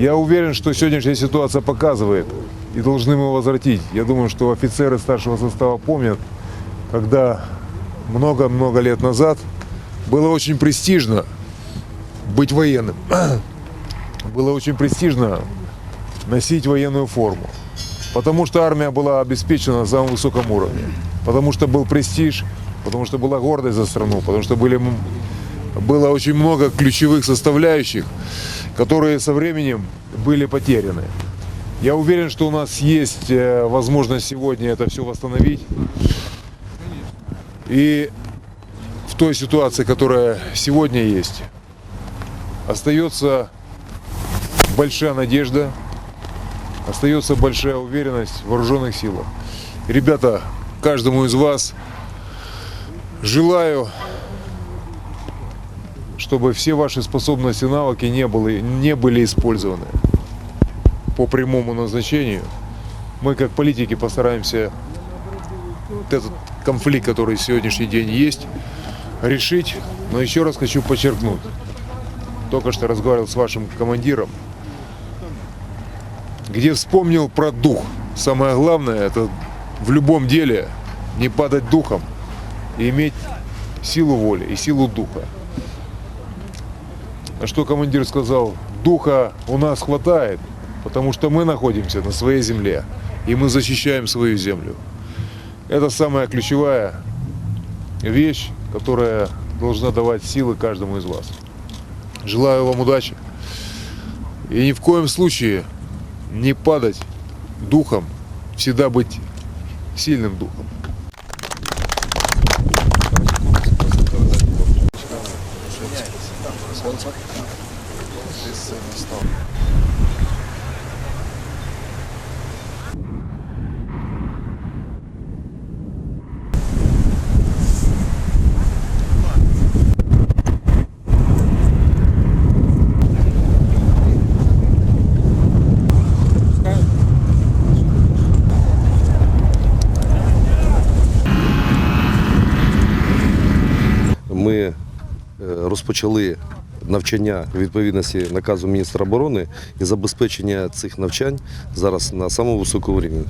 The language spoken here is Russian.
Я уверен, что сегодняшняя ситуация показывает и должны мы возвратить. Я думаю, что офицеры старшего состава помнят, когда много-много лет назад было очень престижно быть военным. Было очень престижно носить военную форму. Потому что армия была обеспечена на самом высоком уровне. Потому что был престиж, потому что была гордость за страну, потому что были, было очень много ключевых составляющих, которые со временем были потеряны. Я уверен, что у нас есть э, возможность сегодня это все восстановить. И в той ситуации, которая сегодня есть, остается большая надежда, остается большая уверенность в вооруженных силах. Ребята, каждому из вас желаю, чтобы все ваши способности и навыки не были, не были использованы по прямому назначению. Мы как политики постараемся этот конфликт, который сегодняшний день есть, решить. Но еще раз хочу подчеркнуть, только что разговаривал с вашим командиром, где вспомнил про дух. Самое главное, это в любом деле не падать духом и иметь силу воли и силу духа. А что командир сказал? Духа у нас хватает, потому что мы находимся на своей земле, и мы защищаем свою землю. Это самая ключевая вещь, которая должна давать силы каждому из вас. Желаю вам удачи. И ни в коем случае не падать духом, всегда быть сильным духом. десь сильно став. Ми е, розпочали навчання у відповідності наказу міністра оборони і забезпечення цих навчань зараз на самому високому рівні.